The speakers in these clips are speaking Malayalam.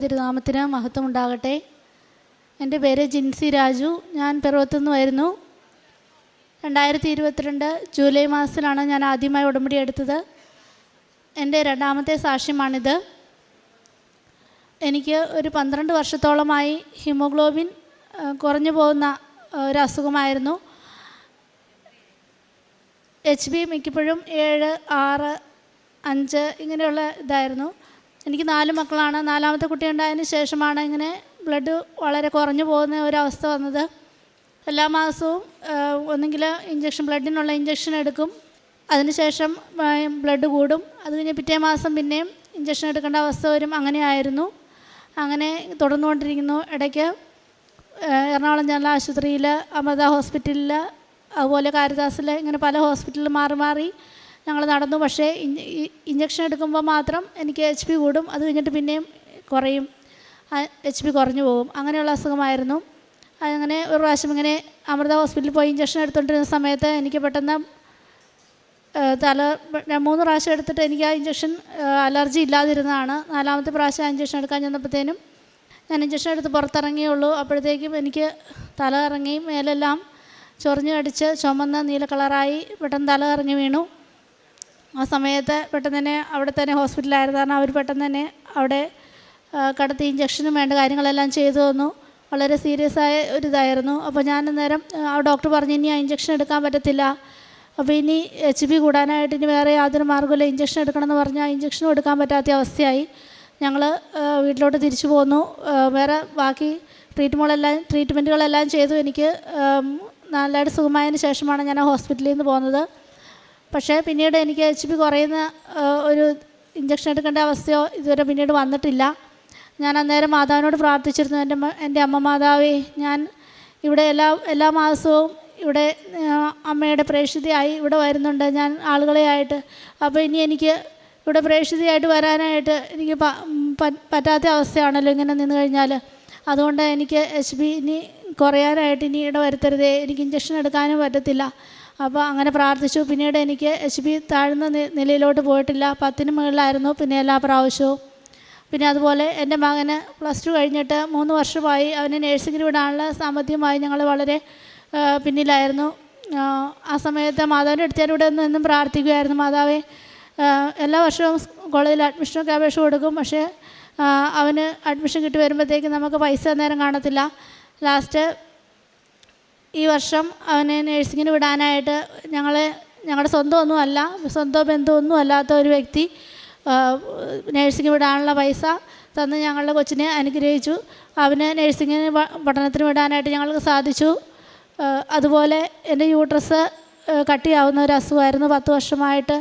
തിരുനാമത്തിന് മഹത്വം ഉണ്ടാകട്ടെ എന്റെ പേര് ജിൻസി രാജു. ഞാൻ പിറവത്തുനിന്നുമായിരുന്നു രണ്ടായിരത്തി ഇരുപത്തിരണ്ട് ജൂലൈ മാസത്തിലാണ് ഞാൻ ആദ്യമായി ഉടമ്പടി എടുത്തത്. എന്റെ രണ്ടാമത്തെ സാക്ഷ്യമാണിത്. എനിക്ക് ഒരു പന്ത്രണ്ട് വർഷത്തോളമായി ഹിമോഗ്ലോബിൻ കുറഞ്ഞു പോകുന്ന ഒരു അസുഖമായിരുന്നു. എച്ച് ബി മിക്കപ്പോഴും ഏഴ് ആറ് അഞ്ച് ഇങ്ങനെയുള്ള ഇതായിരുന്നു. എനിക്ക് നാല് മക്കളാണ്. നാലാമത്തെ കുട്ടി ഉണ്ടായതിന് ശേഷമാണ് ഇങ്ങനെ ബ്ലഡ് വളരെ കുറഞ്ഞു പോകുന്ന ഒരവസ്ഥ വന്നത്. എല്ലാ മാസവും ഒന്നെങ്കിൽ ഇഞ്ചക്ഷൻ ബ്ലഡിനുള്ള ഇഞ്ചക്ഷൻ എടുക്കും. അതിനുശേഷം ബ്ലഡ് കൂടും. അത് കഴിഞ്ഞ് പിറ്റേ മാസം പിന്നെയും ഇഞ്ചക്ഷൻ എടുക്കേണ്ട അവസ്ഥ വരും. അങ്ങനെയായിരുന്നു. അങ്ങനെ തുടർന്നുകൊണ്ടിരിക്കുന്നു. ഇടയ്ക്ക് എറണാകുളം ജനറൽ ആശുപത്രിയിൽ അമൃത ഹോസ്പിറ്റലിൽ അതുപോലെ കാരിദാസിൽ ഇങ്ങനെ പല ഹോസ്പിറ്റലിൽ മാറി മാറി ഞങ്ങൾ നടന്നു. പക്ഷേ ഇഞ്ചക്ഷൻ എടുക്കുമ്പോൾ മാത്രം എനിക്ക് എച്ച് പി കൂടും. അത് കഴിഞ്ഞിട്ട് പിന്നെയും കുറയും. എച്ച് പി കുറഞ്ഞു പോകും. അങ്ങനെയുള്ള അസുഖമായിരുന്നു. അങ്ങനെ ഒരു പ്രാവശ്യം ഇങ്ങനെ അമൃത ഹോസ്പിറ്റലിൽ പോയി ഇഞ്ചക്ഷൻ എടുത്തുകൊണ്ടിരുന്ന സമയത്ത് എനിക്ക് പെട്ടെന്ന് തല മൂന്ന് പ്രാവശ്യം എടുത്തിട്ട് എനിക്ക് ആ ഇഞ്ചക്ഷൻ അലർജി ഇല്ലാതിരുന്നതാണ്. നാലാമത്തെ പ്രാവശ്യം ഇഞ്ചക്ഷൻ എടുക്കാൻ ചെന്നപ്പോഴത്തേനും ഞാൻ ഇഞ്ചക്ഷൻ എടുത്ത് പുറത്തിറങ്ങിയുള്ളൂ. അപ്പോഴത്തേക്കും എനിക്ക് തല ഇറങ്ങി മേലെല്ലാം ചൊറിഞ്ഞ് കടിച്ച് ചുമന്ന് നീല കളറായി പെട്ടെന്ന് തല ഇറങ്ങി വീണു. ആ സമയത്ത് പെട്ടെന്ന് തന്നെ അവിടെ തന്നെ ഹോസ്പിറ്റലായിരുന്നു. കാരണം അവർ പെട്ടെന്ന് തന്നെ അവിടെ ആ, കടത്തി ഇഞ്ചക്ഷനും വേണ്ട കാര്യങ്ങളെല്ലാം ചെയ്തു തന്നു. വളരെ സീരിയസ് ആയ ഒരു ഇതായിരുന്നു. അപ്പോൾ ഞാൻ അന്നേരം ആ ഡോക്ടർ പറഞ്ഞു ഇനി ആ ഇഞ്ചക്ഷൻ എടുക്കാൻ പറ്റത്തില്ല. അപ്പോൾ ഇനി എച്ച് ബി കൂടാനായിട്ട് ഇനി വേറെ യാതൊരു മാർഗമില്ല ഇഞ്ചക്ഷൻ എടുക്കണമെന്ന് പറഞ്ഞാൽ ഇഞ്ചക്ഷനും എടുക്കാൻ പറ്റാത്ത അവസ്ഥയായി. ഞങ്ങൾ വീട്ടിലോട്ട് തിരിച്ചു പോന്നു. ആ, വേറെ ബാക്കി ട്രീറ്റ്മെന്റുകളെല്ലാം ട്രീറ്റ്മെന്റുകളെല്ലാം ചെയ്തു. എനിക്ക് നല്ലതായിട്ട് സുഖമായതിന് ശേഷമാണ് ഞാൻ ആ ഹോസ്പിറ്റലിൽ നിന്ന് പോകുന്നത്. പക്ഷേ പിന്നീട് എനിക്ക് എച്ച് പി കുറയുന്ന ഒരു ഇഞ്ചക്ഷൻ എടുക്കേണ്ട അവസ്ഥയോ ഇതുവരെ പിന്നീട് വന്നിട്ടില്ല. ഞാൻ അന്നേരം മാതാവിനോട് പ്രാർത്ഥിച്ചിരുന്നു. എന്റെ എന്റെ അമ്മ മാതാവേ ഞാൻ ഇവിടെ എല്ലാ എല്ലാ മാസവും ഇവിടെ അമ്മയുടെ പ്രേക്ഷിതയായി ഇവിടെ വരുന്നുണ്ട്. ഞാൻ ആളുകളെ ആയിട്ട് അപ്പോൾ ഇനി എനിക്ക് ഇവിടെ പ്രേക്ഷിതയായിട്ട് വരാനായിട്ട് എനിക്ക് പറ്റാത്ത അവസ്ഥയാണല്ലോ ഇങ്ങനെ നിന്ന് കഴിഞ്ഞാൽ അതുകൊണ്ട് എനിക്ക് എച്ച് ബി ഇനി കുറയാനായിട്ട് ഇനി ഇട വരുത്തരുതേ എനിക്ക് ഇഞ്ചക്ഷൻ എടുക്കാനും പറ്റത്തില്ല. അപ്പോൾ അങ്ങനെ പ്രാർത്ഥിച്ചു. പിന്നീട് എനിക്ക് എച്ച് ബി താഴ്ന്ന നിലയിലോട്ട് പോയിട്ടില്ല. പത്തിന് മുകളിലായിരുന്നു പിന്നെ എല്ലാ പ്രാവശ്യവും. പിന്നെ അതുപോലെ എന്റെ മകന് പ്ലസ് ടു കഴിഞ്ഞിട്ട് മൂന്ന് വർഷമായി അവന് നേഴ്സിംഗിന് വിടാനുള്ള സാമ്പത്തികമായി ഞങ്ങൾ വളരെ പിന്നിലായിരുന്നു. ആ, സമയത്ത് മാതാവിന്റെ അടുത്തേരൂടെ ഒന്ന് എന്നും പ്രാർത്ഥിക്കുമായിരുന്നു മാതാവേ എല്ലാ വർഷവും കോളേജിൽ അഡ്മിഷനൊക്കെ അപേക്ഷ കൊടുക്കും. പക്ഷേ അവന് അഡ്മിഷൻ കിട്ടി വരുമ്പോഴത്തേക്ക് നമുക്ക് പൈസ നേരം കാണത്തില്ല. ലാസ്റ്റ് ഈ വർഷം അവനെ നേഴ്സിങ്ങിന് വിടാനായിട്ട് ഞങ്ങളെ ഞങ്ങളുടെ സ്വന്തമൊന്നും അല്ല സ്വന്തം ബന്ധുവൊന്നും അല്ലാത്ത ഒരു വ്യക്തി നേഴ്സിംഗ് വിടാനുള്ള പൈസ തന്ന് ഞങ്ങളുടെ കൊച്ചിനെ അനുഗ്രഹിച്ചു. അവന് നേഴ്സിങ്ങിന് പഠനത്തിന് വിടാനായിട്ട് ഞങ്ങൾക്ക് സാധിച്ചു. അതുപോലെ എന്റെ യൂട്രസ് കട്ടിയാവുന്ന ഒരു അസുഖമായിരുന്നു പത്ത് വർഷമായിട്ട്.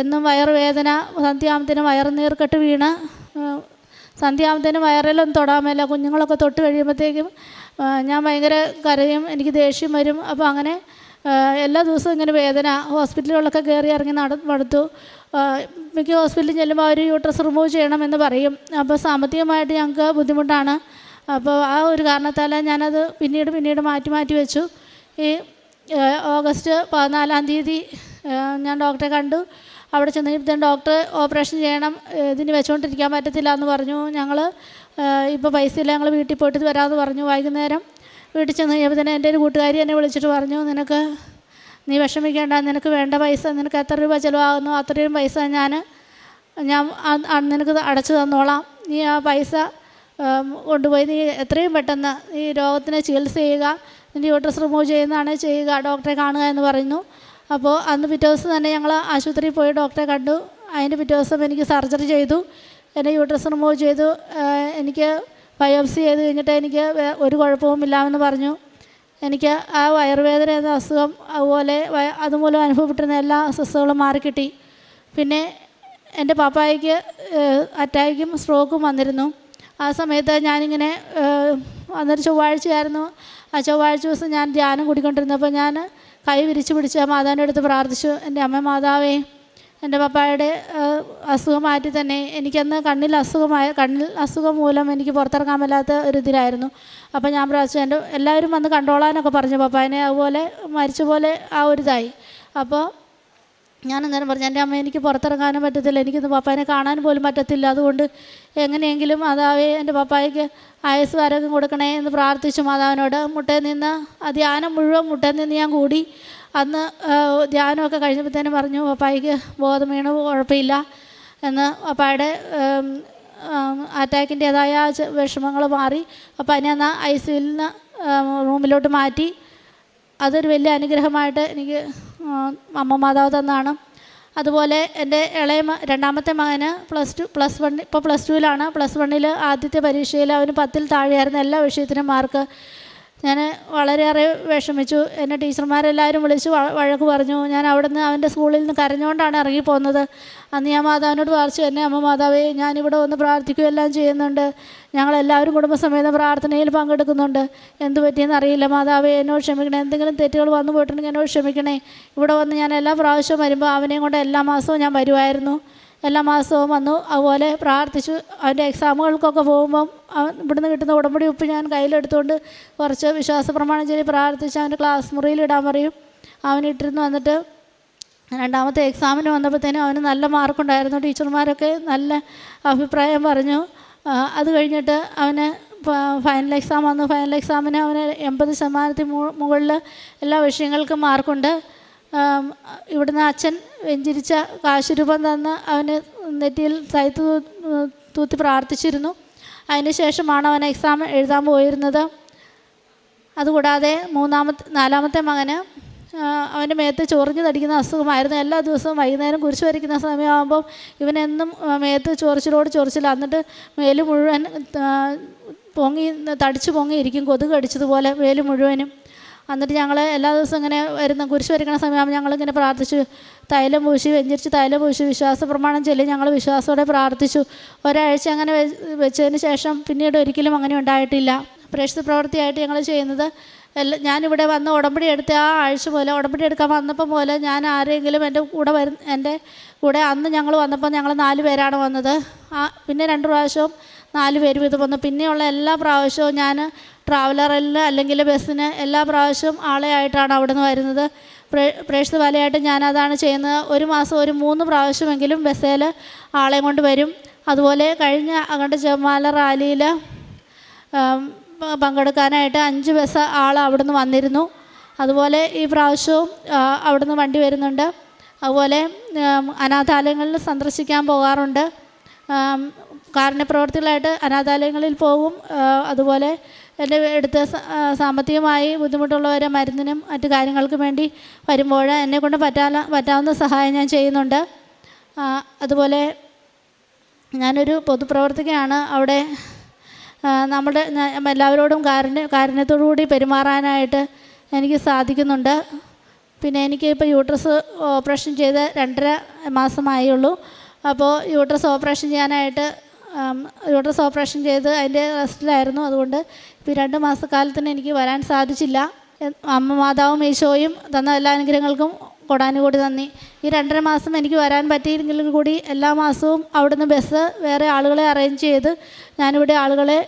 എന്നും വയറുവേദന സന്ധ്യാമത്തിന് വയറ് നീർക്കെട്ട് വീണ് സന്ധ്യാമത്തിന് വയറിലൊന്നും തൊടാൻ മേല കുഞ്ഞുങ്ങളൊക്കെ തൊട്ട് കഴിയുമ്പോഴത്തേക്കും ഞാൻ ഭയങ്കര കരയും എനിക്ക് ദേഷ്യം വരും. അപ്പോൾ അങ്ങനെ എല്ലാ ദിവസവും ഇങ്ങനെ വേദന ഹോസ്പിറ്റലുകളൊക്കെ കയറി ഇറങ്ങി നട മടുത്തു മിക്ക ഹോസ്പിറ്റലിൽ ചെല്ലുമ്പോൾ അവർ യൂട്രസ് റിമൂവ് ചെയ്യണമെന്ന് പറയും. അപ്പോൾ സാമ്പത്തികമായിട്ട് ഞങ്ങൾക്ക് ബുദ്ധിമുട്ടാണ്. അപ്പോൾ ആ ഒരു കാരണത്താൽ ഞാനത് പിന്നീട് പിന്നീട് മാറ്റി മാറ്റി വെച്ചു. ഈ ഓഗസ്റ്റ് പതിനാലാം തീയതി ഞാൻ ഡോക്ടറെ കണ്ടു. അവിടെ ചെന്നപ്പോഴത്തേക്കും ഡോക്ടർ ഓപ്പറേഷൻ ചെയ്യണം ഇതിന് വെച്ചുകൊണ്ടിരിക്കാൻ പറ്റത്തില്ല എന്ന് പറഞ്ഞു. ഞങ്ങൾ ഇപ്പോൾ പൈസ ഇല്ല ഞങ്ങൾ വീട്ടിൽ പോയിട്ട് വരാമെന്ന് പറഞ്ഞു വൈകുന്നേരം. വീട്ടിൽ ചെന്ന് കഴിഞ്ഞപ്പോൾ എന്റെ ഒരു കൂട്ടുകാരി എന്നെ വിളിച്ചിട്ട് പറഞ്ഞു നിനക്ക് നീ വിഷമിക്കേണ്ട നിനക്ക് വേണ്ട പൈസ നിനക്ക് എത്ര രൂപ ചിലവാകുന്നു അത്രയും പൈസ ഞാൻ ഞാൻ നിനക്ക് അടച്ചു തന്നോളാം. നീ ആ പൈസ കൊണ്ടുപോയി നീ എത്രയും പെട്ടെന്ന് ഈ രോഗത്തിനെ ചികിത്സ ചെയ്യുക നിന്റെ യൂട്രസ് റിമൂവ് ചെയ്യുന്നതാണ് ചെയ്യുക ഡോക്ടറെ കാണുക എന്ന് പറയുന്നു. അപ്പോൾ അന്ന് പിറ്റേ ദിവസം തന്നെ ഞങ്ങൾ ആശുപത്രിയിൽ പോയി ഡോക്ടറെ കണ്ടു. അതിന്റെ പിറ്റേ ദിവസം എനിക്ക് സർജറി ചെയ്തു. എന്റെ യൂട്രസ് റിമൂവ് ചെയ്തു. എനിക്ക് ബയോപ്സി ചെയ്ത് കഴിഞ്ഞിട്ട് എനിക്ക് ഒരു കുഴപ്പവും ഇല്ലാമെന്ന് പറഞ്ഞു. എനിക്ക് ആ വയറുവേദന എന്ന അസുഖം അതുപോലെ അതുമൂലം അനുഭവപ്പെട്ടിരുന്ന എല്ലാ അസ്വസ്ഥകളും മാറിക്കിട്ടി. പിന്നെ എന്റെ പാപ്പായ്ക്ക് അറ്റാക്കും സ്ട്രോക്കും വന്നിരുന്നു. ആ സമയത്ത് ഞാനിങ്ങനെ വന്നൊരു ചൊവ്വാഴ്ചയായിരുന്നു. ആ ചൊവ്വാഴ്ച ദിവസം ഞാൻ ധ്യാനം കൂടിക്കൊണ്ടിരുന്നപ്പോൾ ഞാൻ കൈ വിരിച്ചു പിടിച്ച് മാതാവിന്റെ അടുത്ത് പ്രാർത്ഥിച്ചു. എന്റെ അമ്മ മാതാവേ എന്റെ പപ്പായുടെ അസുഖം മാറ്റി തന്നെ എനിക്കന്ന് കണ്ണിൽ അസുഖമായ കണ്ണിൽ അസുഖം മൂലം എനിക്ക് പുറത്തിറങ്ങാൻ മേലാത്ത ഒരു ഇതിലായിരുന്നു. അപ്പോൾ ഞാൻ പ്രാവശ്യം എന്റെ എല്ലാവരും വന്ന് കണ്ടോളാനൊക്കെ പറഞ്ഞു പപ്പായനെ അതുപോലെ മരിച്ച പോലെ ആ ഒരു ഇതായി അപ്പോൾ ഞാൻ അന്നേരം പറഞ്ഞു എന്റെ അമ്മ എനിക്ക് പുറത്തിറങ്ങാനും പറ്റത്തില്ല. എനിക്കിന്ന് പപ്പായനെ കാണാൻ പോലും പറ്റത്തില്ല. അതുകൊണ്ട് എങ്ങനെയെങ്കിലും മാതാവേ എന്റെ പപ്പായ്ക്ക് ആയുസ് ആരോഗ്യം കൊടുക്കണേ എന്ന് പ്രാർത്ഥിച്ചു മാതാവിനോട്. മുട്ടയിൽ നിന്ന് ആ ധ്യാനം മുഴുവൻ മുട്ടയിൽ നിന്ന് ഞാൻ കൂടി. അന്ന് ധ്യാനമൊക്കെ കഴിഞ്ഞപ്പോഴത്തേനും പറഞ്ഞു പപ്പായിക്ക് ബോധം വീണ് കുഴപ്പമില്ല. എന്ന് പപ്പായുടെ അറ്റാക്കിന്റേതായ വിഷമങ്ങൾ മാറി. അപ്പം അതിനെ എന്നാൽ ഐ സിയിൽ നിന്ന് റൂമിലോട്ട് മാറ്റി. അതൊരു വലിയ അനുഗ്രഹമായിട്ട് എനിക്ക് അമ്മ മാതാവ് തന്നാണ്. അതുപോലെ എന്റെ ഇളയ രണ്ടാമത്തെ മകന് പ്ലസ് ടു പ്ലസ് വൺ ഇപ്പോൾ പ്ലസ് ടുവിലാണ്. പ്ലസ് വണ്ണിൽ ആദ്യത്തെ പരീക്ഷയിൽ അവന് പത്തിൽ താഴെയായിരുന്നു എല്ലാ വിഷയത്തിനും മാർക്ക്. ഞാൻ വളരെയേറെ വിഷമിച്ചു. എന്നെ ടീച്ചർമാരെല്ലാവരും വിളിച്ച് വഴക്ക് പറഞ്ഞു. ഞാൻ അവിടെ നിന്ന് അവന്റെ സ്കൂളിൽ നിന്ന് കരഞ്ഞുകൊണ്ടാണ് ഇറങ്ങിപ്പോകുന്നത് അന്ന് ഞാൻ മാതാവിനോട് പ്രാർത്ഥിച്ചു എന്നെ അമ്മ മാതാവേ ഞാനിവിടെ വന്ന് പ്രാർത്ഥിക്കുകയെല്ലാം ചെയ്യുന്നുണ്ട്. ഞങ്ങളെല്ലാവരും കുടുംബസമേതം പ്രാർത്ഥനയിൽ പങ്കെടുക്കുന്നുണ്ട്. എന്ത് പറ്റിയെന്ന് അറിയില്ല മാതാവേ എന്നോട് ക്ഷമിക്കണേ. എന്തെങ്കിലും തെറ്റുകൾ വന്നു പോയിട്ടുണ്ടെങ്കിൽ എന്നോട് ക്ഷമിക്കണേ. ഇവിടെ വന്ന് ഞാൻ എല്ലാ പ്രാവശ്യവും വരുമ്പോൾ അവനെയും കൊണ്ട് എല്ലാ മാസവും ഞാൻ വരുമായിരുന്നു എല്ലാ മാസവും വന്നു. അതുപോലെ പ്രാർത്ഥിച്ചു. അവന്റെ എക്സാമുകൾക്കൊക്കെ പോകുമ്പം ഇവിടുന്ന് കിട്ടുന്ന ഉടമ്പടി ഉപ്പ് ഞാൻ കയ്യിലെടുത്തുകൊണ്ട് കുറച്ച് വിശ്വാസ പ്രമാണം ചൊല്ലി പ്രാർത്ഥിച്ച് അവന്റെ ക്ലാസ് മുറിയിൽ ഇടാൻ പറയും. അവനിട്ടിരുന്ന് വന്നിട്ട് രണ്ടാമത്തെ എക്സാമിന് വന്നപ്പോഴത്തേനും അവന് നല്ല മാർക്കുണ്ടായിരുന്നു. ടീച്ചർമാരൊക്കെ നല്ല അഭിപ്രായം പറഞ്ഞു. അത് കഴിഞ്ഞിട്ട് അവന് ഫൈനൽ എക്സാം വന്നു. ഫൈനൽ എക്സാമിന് അവന് എൺപത് ശതമാനത്തിന് മുകളിൽ എല്ലാ വിഷയങ്ങൾക്കും മാർക്കുണ്ട്. ഇവിടുന്ന് അച്ഛൻ വെഞ്ചിരിച്ച കാശുരൂപം തന്ന് അവന് നെറ്റിയിൽ സൈത്ത് തൂത്തി പ്രാർത്ഥിച്ചിരുന്നു. അതിന് ശേഷമാണ് അവൻ എക്സാം എഴുതാൻ പോയിരുന്നത്. അതുകൂടാതെ മൂന്നാമത്തെ നാലാമത്തെ മകന് അവന്റെ മേത്ത് ചൊറിഞ്ഞു തടിക്കുന്ന അസുഖമായിരുന്നു. എല്ലാ ദിവസവും വൈകുന്നേരം കുരിശ് വരയ്ക്കുന്ന സമയമാകുമ്പം ഇവനെന്നും മേത്ത് ചൊറിച്ചിലോട് ചൊറിച്ചില്ല എന്നിട്ട് മേൽ മുഴുവൻ പൊങ്ങി തടിച്ച് പൊങ്ങിയിരിക്കും. കൊതുക് അടിച്ചതുപോലെ മേൽ മുഴുവനും. എന്നിട്ട് ഞങ്ങൾ എല്ലാ ദിവസവും ഇങ്ങനെ വരുന്ന കുരിശ് വരയ്ക്കണ സമയമാകുമ്പോൾ ഞങ്ങളിങ്ങനെ പ്രാർത്ഥിച്ചു. തൈലം പൂശി വെഞ്ചരിച്ച് തൈലം പൂശി വിശ്വാസ പ്രമാണം ചൊല്ലി ഞങ്ങൾ വിശ്വാസത്തോടെ പ്രാർത്ഥിച്ചു. ഒരാഴ്ച അങ്ങനെ വെച്ചതിന് ശേഷം പിന്നീട് ഒരിക്കലും അങ്ങനെ ഉണ്ടായിട്ടില്ല. പ്രേക്ഷിത പ്രവൃത്തിയായിട്ട് ഞങ്ങൾ ചെയ്യുന്നത് എല്ലാ ഞാനിവിടെ വന്ന് ഉടമ്പടി എടുത്ത ആ ആഴ്ച പോലെ ഉടമ്പടി എടുക്കാൻ വന്നപ്പം പോലെ ഞാൻ ആരെങ്കിലും എന്റെ കൂടെ വരുന്ന എന്റെ കൂടെ അന്ന് ഞങ്ങൾ വന്നപ്പോൾ ഞങ്ങൾ നാല് പേരാണ് വന്നത്. ആ പിന്നെ രണ്ട് പ്രാവശ്യവും നാല് പേര് വീതം വന്നു. പിന്നെയുള്ള എല്ലാ പ്രാവശ്യവും ഞാൻ ട്രാവലറിൽ അല്ലെങ്കിൽ ബസ്സിന് എല്ലാ പ്രാവശ്യവും ആളെ ആയിട്ടാണ് അവിടെ നിന്ന് വരുന്നത്. പ്രേ പ്രേക്ഷിത വലയായിട്ട് ഞാനതാണ് ചെയ്യുന്നത്. ഒരു മാസം ഒരു മൂന്ന് പ്രാവശ്യമെങ്കിലും ബസ്സിൽ ആളെ കൊണ്ട് വരും. അതുപോലെ കഴിഞ്ഞ അങ്ങോട്ട് ജമാല റാലിയിൽ പങ്കെടുക്കാനായിട്ട് അഞ്ച് ബസ് ആൾ അവിടുന്ന് വന്നിരുന്നു. അതുപോലെ ഈ പ്രാവശ്യവും അവിടെ അവിടുന്ന് വണ്ടി വരുന്നുണ്ട്. അതുപോലെ അനാഥാലയങ്ങളിൽ സന്ദർശിക്കാൻ പോകാറുണ്ട്. കാരുണ്യപ്രവർത്തികളായിട്ട് അനാഥാലയങ്ങളിൽ പോകും. അതുപോലെ എന്റെ അടുത്ത് സാമ്പത്തികമായി ബുദ്ധിമുട്ടുള്ളവരെ മരുന്നിനും മറ്റു കാര്യങ്ങൾക്കും വേണ്ടി വരുമ്പോൾ എന്നെക്കൊണ്ട് പറ്റാ പറ്റാവുന്ന സഹായം ഞാൻ ചെയ്യുന്നുണ്ട്. അതുപോലെ ഞാനൊരു പൊതുപ്രവർത്തകയാണ്. അവിടെ നമ്മുടെ എല്ലാവരോടും കാരുണ്യ കാരുണ്യത്തോടു കൂടി പെരുമാറാനായിട്ട് എനിക്ക് സാധിക്കുന്നുണ്ട്. പിന്നെ എനിക്ക് ഇപ്പോൾ യൂട്രസ് ഓപ്പറേഷൻ ചെയ്ത് രണ്ടര മാസമായുള്ളൂ. അപ്പോൾ യൂട്രസ് ഓപ്പറേഷൻ ചെയ്യാനായിട്ട് യൂട്രസ് ഓപ്പറേഷൻ ചെയ്ത് അതിന്റെ റെസ്റ്റിലായിരുന്നു അതുകൊണ്ട് ഇപ്പോൾ രണ്ട് മാസക്കാലത്തിന് എനിക്ക് വരാൻ സാധിച്ചില്ല. അമ്മ മാതാവും ഈശോയും തന്ന എല്ലാ അനുഗ്രഹങ്ങൾക്കും കൊടാനുകൂടി നന്ദി. ഈ രണ്ടര മാസം എനിക്ക് വരാൻ പറ്റിയില്ലെങ്കിൽ കൂടി എല്ലാ മാസവും അവിടുന്ന് ബസ് വേറെ ആളുകളെ അറേഞ്ച് ചെയ്ത് ഞാനിവിടെ ആളുകളെ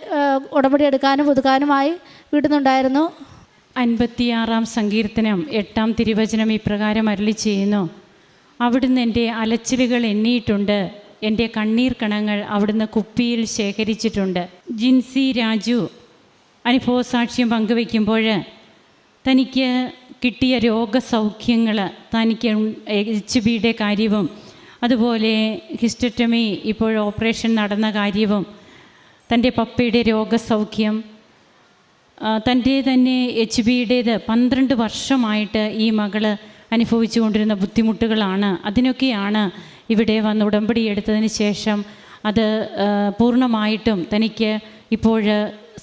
ഉടമ്പടി എടുക്കാനും പുതുക്കാനുമായി വിടുന്നുണ്ടായിരുന്നു. അൻപത്തിയാറാം സങ്കീർത്തനം എട്ടാം തിരുവചനം ഇപ്രകാരം അരളി ചെയ്യുന്നു. അവിടുന്ന് എന്റെ അലച്ചിലുകൾ എണ്ണിയിട്ടുണ്ട്. എന്റെ കണ്ണീർ കണങ്ങൾ അവിടുന്ന് കുപ്പിയിൽ ശേഖരിച്ചിട്ടുണ്ട്. ജിൻസി രാജു അനുഭവ സാക്ഷ്യം പങ്കുവയ്ക്കുമ്പോൾ തനിക്ക് കിട്ടിയ രോഗസൗഖ്യങ്ങൾ തനിക്ക് എച്ച് ബിയുടെ കാര്യവും അതുപോലെ ഹിസ്റ്ററ്റമി ഇപ്പോൾ ഓപ്പറേഷൻ നടന്ന കാര്യവും തന്റെ പപ്പയുടെ രോഗസൗഖ്യം തന്റെ തന്നെ എച്ച് ബിയുടേത് പന്ത്രണ്ട് വർഷമായിട്ട് ഈ മകൾ അനുഭവിച്ചു കൊണ്ടിരുന്ന ബുദ്ധിമുട്ടുകളാണ്. അതിനൊക്കെയാണ് ഇവിടെ വന്ന് ഉടമ്പടി എടുത്തതിന് ശേഷം അത് പൂർണമായിട്ടും തനിക്ക് ഇപ്പോൾ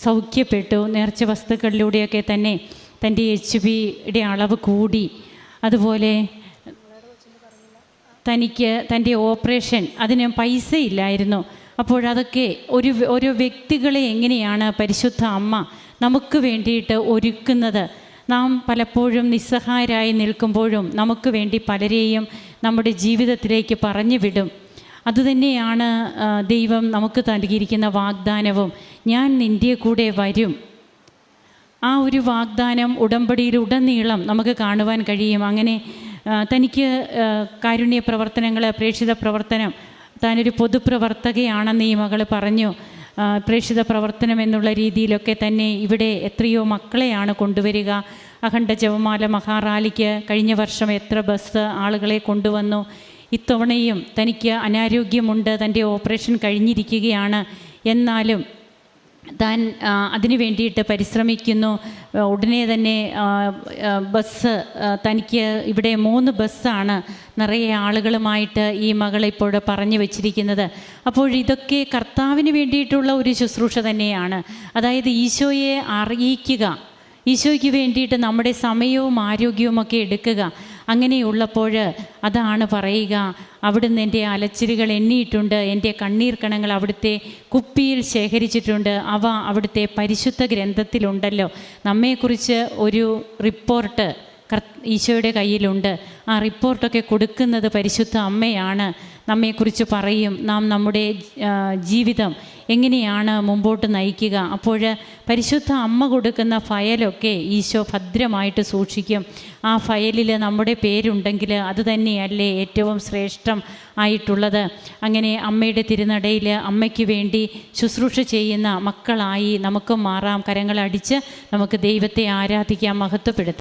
സൗഖ്യപ്പെട്ടു. നേർച്ച വസ്തുക്കളിലൂടെയൊക്കെ തന്നെ തന്റെ എച്ച് ബിയുടെ അളവ് കൂടി. അതുപോലെ തനിക്ക് തന്റെ ഓപ്പറേഷൻ അതിന് പൈസ ഇല്ലായിരുന്നു അപ്പോഴതൊക്കെ ഒരു ഒരു വ്യക്തികളെ എങ്ങനെയാണ് പരിശുദ്ധ അമ്മ നമുക്ക് വേണ്ടിയിട്ട് ഒരുക്കുന്നത്? നാം പലപ്പോഴും നിസ്സഹായരായി നിൽക്കുമ്പോഴും നമുക്ക് വേണ്ടി പലരെയും നമ്മുടെ ജീവിതത്തിലേക്ക് പറഞ്ഞു വിടും. അതുതന്നെയാണ് ദൈവം നമുക്ക് നൽകിയിരിക്കുന്ന വാഗ്ദാനവും. ഞാൻ നിന്റെ കൂടെ വരും. ആ ഒരു വാഗ്ദാനം ഉടമ്പടിയിൽ ഉടനീളം നമുക്ക് കാണുവാൻ കഴിയും. അങ്ങനെ തനിക്ക് കാരുണ്യ പ്രവർത്തനങ്ങൾ പ്രേക്ഷിത പ്രവർത്തനം താനൊരു പൊതുപ്രവർത്തകയാണെന്ന് ഈ മകൾ പറഞ്ഞു. പ്രേക്ഷിത പ്രവർത്തനം എന്നുള്ള രീതിയിലൊക്കെ തന്നെ ഇവിടെ എത്രയോ മക്കളെയാണ് കൊണ്ടുവരിക. അഖണ്ഡ ജപമാല മഹാറാലിക്ക് കഴിഞ്ഞ വർഷം എത്ര ബസ് ആളുകളെ കൊണ്ടുവന്നു? ഇത്തവണയും തനിക്ക് അനാരോഗ്യമുണ്ട് തന്റെ ഓപ്പറേഷൻ കഴിഞ്ഞിരിക്കുകയാണ്. എന്നാലും താൻ അതിനു വേണ്ടിയിട്ട് പരിശ്രമിക്കുന്നു. ഉടനെ തന്നെ ബസ് തനിക്ക് ഇവിടെ മൂന്ന് ബസ്സാണ് നിറയെ ആളുകളുമായിട്ട് ഈ മകളിപ്പോൾ പറഞ്ഞു വച്ചിരിക്കുന്നത്. അപ്പോൾ ഇതൊക്കെ കർത്താവിന് വേണ്ടിയിട്ടുള്ള ഒരു ശുശ്രൂഷ തന്നെയാണ്. അതായത് ഈശോയെ അറിയിക്കുക. ഈശോയ്ക്ക് വേണ്ടിയിട്ട് നമ്മുടെ സമയവും ആരോഗ്യവും ഒക്കെ എടുക്കുക. അങ്ങനെയുള്ളപ്പോൾ അതാണ് പറയുക അവിടുന്ന് എന്റെ അലച്ചിലുകൾ എണ്ണിയിട്ടുണ്ട് എന്റെ കണ്ണീർ കണങ്ങൾ അവിടുത്തെ കുപ്പിയിൽ ശേഖരിച്ചിട്ടുണ്ട് അവ അവിടുത്തെ പരിശുദ്ധ ഗ്രന്ഥത്തിലുണ്ടല്ലോ. നമ്മെക്കുറിച്ച് ഒരു റിപ്പോർട്ട് ഈശോയുടെ കയ്യിലുണ്ട്. ആ റിപ്പോർട്ടൊക്കെ കൊടുക്കുന്നത് പരിശുദ്ധ അമ്മയാണ്. നമ്മെക്കുറിച്ച് പറയും. നാം നമ്മുടെ ജീവിതം എങ്ങനെയാണ് മുമ്പോട്ട് നയിക്കുക. അപ്പോൾ പരിശുദ്ധ അമ്മ കൊടുക്കുന്ന ഫയലൊക്കെ ഈശോ ഭദ്രമായിട്ട് സൂക്ഷിക്കും. ആ ഫയലിൽ നമ്മുടെ പേരുണ്ടെങ്കിൽ അത് തന്നെയല്ലേ ഏറ്റവും ശ്രേഷ്ഠം ആയിട്ടുള്ളത്. അങ്ങനെ അമ്മയുടെ തിരുനടയിൽ അമ്മയ്ക്ക് വേണ്ടി ശുശ്രൂഷ ചെയ്യുന്ന മക്കളായി നമുക്ക് മാറാം. കരങ്ങളടിച്ച് നമുക്ക് ദൈവത്തെ ആരാധിക്കാം മഹത്വപ്പെടുത്താം.